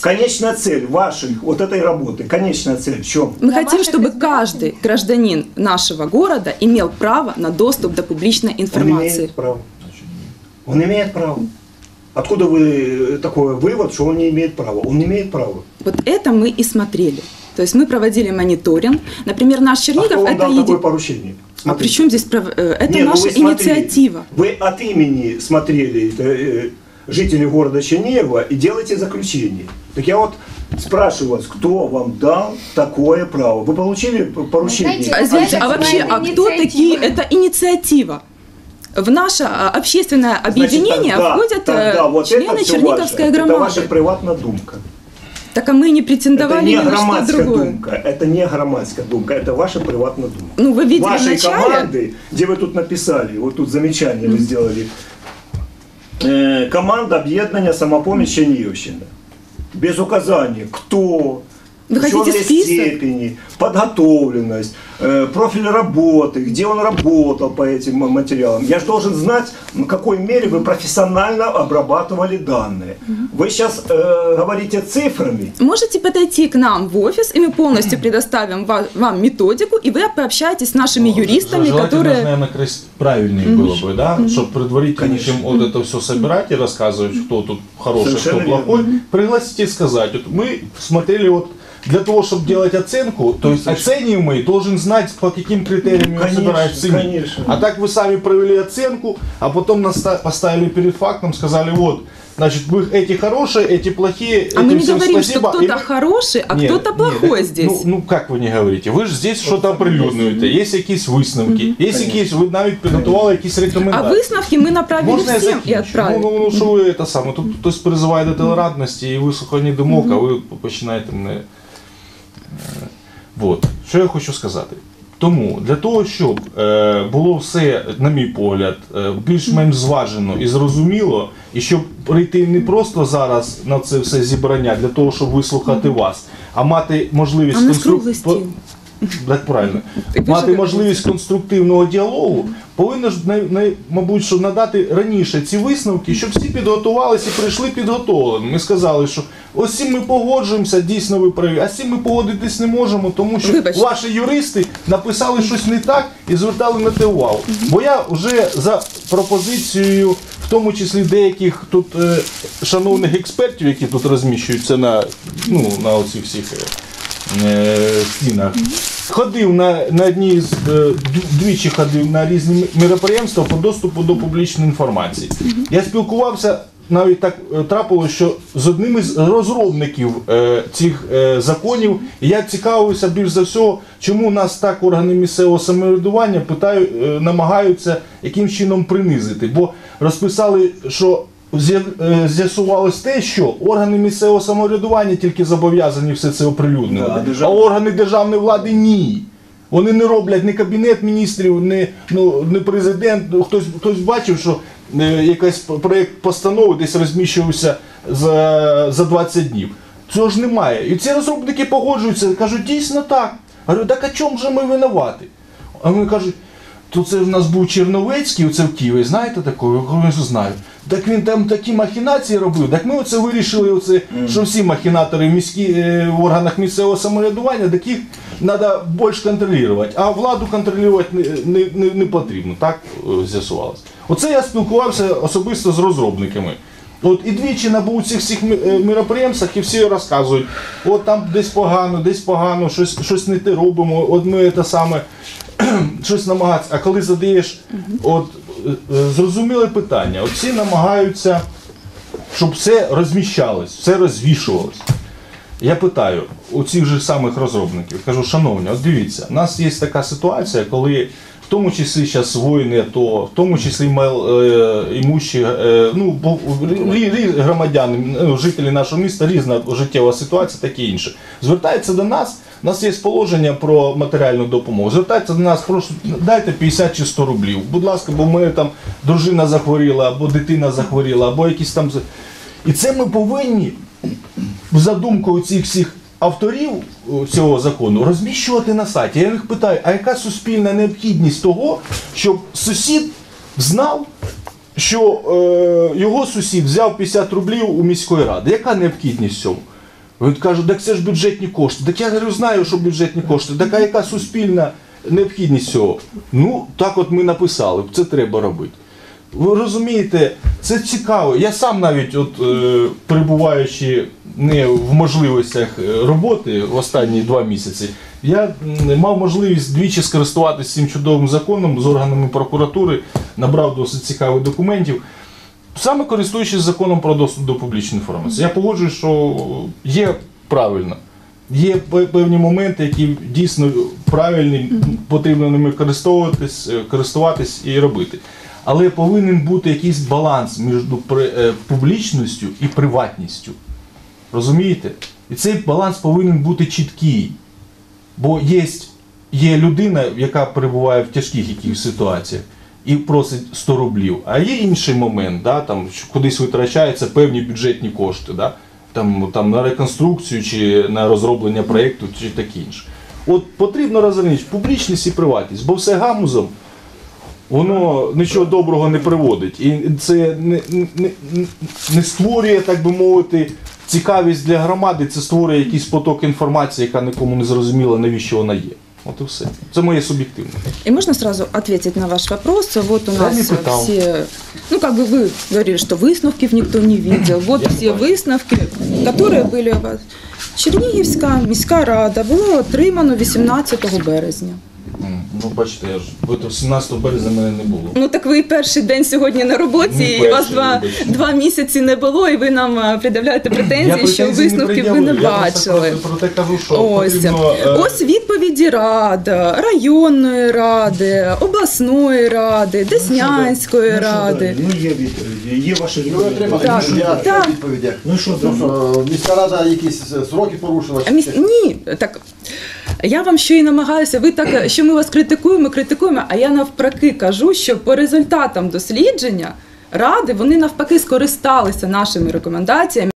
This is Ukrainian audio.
Конечная цель вашей, вот этой работы, конечная цель в чем? Мы хотим, чтобы каждый гражданин нашего города имел право на доступ до публичной Он информации. имеет право. Он имеет право. Откуда вы э, такой вывод, что он не имеет права? Он не имеет права. Вот это мы и смотрели. То есть мы проводили мониторинг. Например, наш А Чернигов кто вам это дал еди- такое поручение? А Смотрите. при чем здесь прав- э, это Не, ну наша вы смотрели. инициатива? Вы от имени смотрели это, жителей города Чернигова и делаете заключение. Так я вот спрашиваю вас, кто вам дал такое право? Вы получили поручение? знаете, А, извините, а это вообще, а кто такие? Это инициатива. В наше а, общественное Значит, объединение тогда- входят э, тогда вот это члены Черниговской ваше. Это ваша громады. приватная думка. Так а мы не Это претендовали не ни на что громадская другое. думка. Это не громадская думка. Это ваша приватная думка. Ну, вы видели Вашей вначале. команды, где вы тут написали, вот тут замечание вы сделали. Э, команда об'єднання самопоміч Чернігівщина. Без указания, кто, Вы хотите список? степени, подготовленность, э, профиль работы, где он работал по этим ма- материалам. Я же должен знать, в какой мере вы профессионально обрабатывали данные. Вы сейчас говорите цифрами, Можете подойти к нам в офис, и мы полностью предоставим ва- вам методику, и вы пообщаетесь с нашими юристами, Желательно, которые... наверное, крас- правильнее было бы, да, чтобы предварительно, Конечно. чем вот это все собирать и рассказывать, кто тут хороший, Совершенно кто плохой, пригласить и сказать. Вот мы смотрели вот для того, чтобы делать оценку, то есть оцениваемый должен знать, по каким критериям его Конечно, собирают ценить. конечно. А так вы сами провели оценку, а потом наста- поставили перед фактом, сказали, вот, значит, вы эти хорошие, эти плохие, А мы этим не всем говорим, спасибо. что И кто-то мы- хороший, а Ні, кто-то ні, плохой так, здесь. Ну, ну як ви не говорите? Ви ж здесь щось оприлюднюєте, є якісь висновки, є якісь, ви навіть підготували якісь А рекомендації. висновки мы направили Можна я всем и закінчу? отправили. Ну, ну, ну що ви це саме? Тут хтось призиває до толерантності і вислухання думок, а ви починаєте мене. е, Вот. Що я хочу сказати? Тому для того, щоб е, було все, на мій погляд, е, більш-менш зважено і зрозуміло, і щоб прийти не просто зараз на це все зібрання для того, щоб вислухати вас, а мати можливість А конструк- круглий стіл. Так правильно. Мати можливість конструктивного діалогу, повинно ж мабуть, що надати раніше ці висновки, щоб всі підготувалися і прийшли підготовленими. Ми сказали, що ось цим ми погоджуємося, дійсно ви праві, а з цим ми погодитись не можемо, тому що Вибачте. ваші юристи написали щось не так і звертали на те увагу. Бо я вже за пропозицією, в тому числі деяких тут е, шановних експертів, які тут розміщуються на, ну, на оцих всіх. е, стінах. Ходив на, на одні з е, двічі ходив на різні мероприємства по доступу до публічної інформації. Я спілкувався. Навіть так е, трапилося, що з одним із розробників е, цих е, законів я цікавився більш за всього, чому нас так органи місцевого самоврядування питають, е, намагаються яким чином принизити. Бо розписали, що з'ясувалось те, що органи місцевого самоврядування тільки зобов'язані все це Да, оприлюднювати, а а органи державної влади ні. Вони не роблять ні кабінет міністрів, ні, ну, ні президент. Ну, Хтось, хтось бачив, що е, якийсь проєкт постанови десь розміщувався за, за 20 днів. Цього ж немає. І ці розробники погоджуються, кажуть, дійсно так. Говорю, так а чому ж ми винуваті? А вони кажуть, то це в нас був Черновецький, оце в Києві, знаєте такого? Я говорю, «Ну, знаю. Так він там такі махінації робив. Так ми оце вирішили, оце, що всі махінатори в, міські, е, в органах місцевого самоврядування, так їх треба більш контролювати. А владу контролювати не, не, не, не потрібно, так е, з'ясувалось. Оце я спілкувався особисто з розробниками. От і двічі на був цих всіх е, міроприємствах і всі розказують, от там десь погано, десь погано, щось, щось не те робимо, от ми це саме щось намагатися. А коли задаєш от, зрозуміле питання, всі намагаються, щоб все розміщалось, все розвішувалось. Я питаю у цих же самих розробників, кажу, шановні, от дивіться, у нас є така ситуація, коли в тому числі зараз воїни, то в тому числі мал, е, імущі, е, ну, бо- рі- рі- громадяни, ну, жителі нашого міста, різна життєва ситуація, таке інше. Звертаються до нас, у нас є положення про матеріальну допомогу. Звертаються до нас, прошу, дайте 50 чи 100 рублів. Будь ласка, бо мене там дружина захворіла, або дитина захворіла, або якісь там. І це ми повинні за думкою цих всіх авторів цього закону розміщувати на сайті. Я їх питаю, а яка суспільна необхідність того, щоб сусід знав, що е, його сусід взяв 50 рублів у міської ради. Яка необхідність в цьому? Він каже, так це ж бюджетні кошти. Так я говорю, знаю, що бюджетні кошти. Так а яка суспільна необхідність цього? Ну, так от ми написали, це треба робити. Ви розумієте, це цікаво. Я сам навіть, от е, перебуваючи не в можливостях е, роботи в останні два місяці, я мав можливість двічі скористуватися цим чудовим законом з органами прокуратури, набрав досить цікавих документів. Саме користуючись законом про доступ до публічної інформації. Я погоджуюсь, що є правильно. Є певні моменти, які дійсно правильні, потрібно ними користуватись, е, користуватись і робити. Але повинен бути якийсь баланс між е, публічністю і приватністю. Розумієте? І цей баланс повинен бути чіткий. Бо є, є людина, яка перебуває в тяжких якихось ситуаціях і просить 100 рублів. А є інший момент, да, там, кудись витрачаються певні бюджетні кошти, да, там, там, на реконструкцію чи на розроблення проєкту, чи таке інше. От потрібно розрізняти публічність і приватність, бо все гамузом воно нічого доброго не приводить. І це не, не, не створює, так би мовити, цікавість для громади, це створює якийсь поток інформації, яка нікому не зрозуміла, навіщо вона є. От і все. Це моє суб'єктивне. И можно сразу ответить на ваш вопрос? Вот у Я нас не пытал. все, ну как бы вы говорили, что выставки никто не видел. Вот Я не все бачу. выставки, которые были у вас. Чернігівська міська рада було отримано 18 березня. Ну, бачите, я ж от 17 березня мене не було. Ну так ви перший день сьогодні на роботі, Не і у вас два, вибачте. два місяці не було, і ви нам е, пред'являєте претензії, що претензій висновків ви не пред'явив. Я просто бачили. Про, про те кажу, що Ось, потрібно... е, ось відповіді ради, районної ради, обласної ради, Деснянської ради. Ну, є відповіді, є ваші Ну, відповіді. Так, а так. що відповіді? Ну що Ну, там? що, міська рада якісь сроки порушила? А міс... Ні, так я вам що й намагаюся. Ви так, що ми вас критикуємо, критикуємо. А я навпаки кажу, що по результатам дослідження ради вони навпаки скористалися нашими рекомендаціями.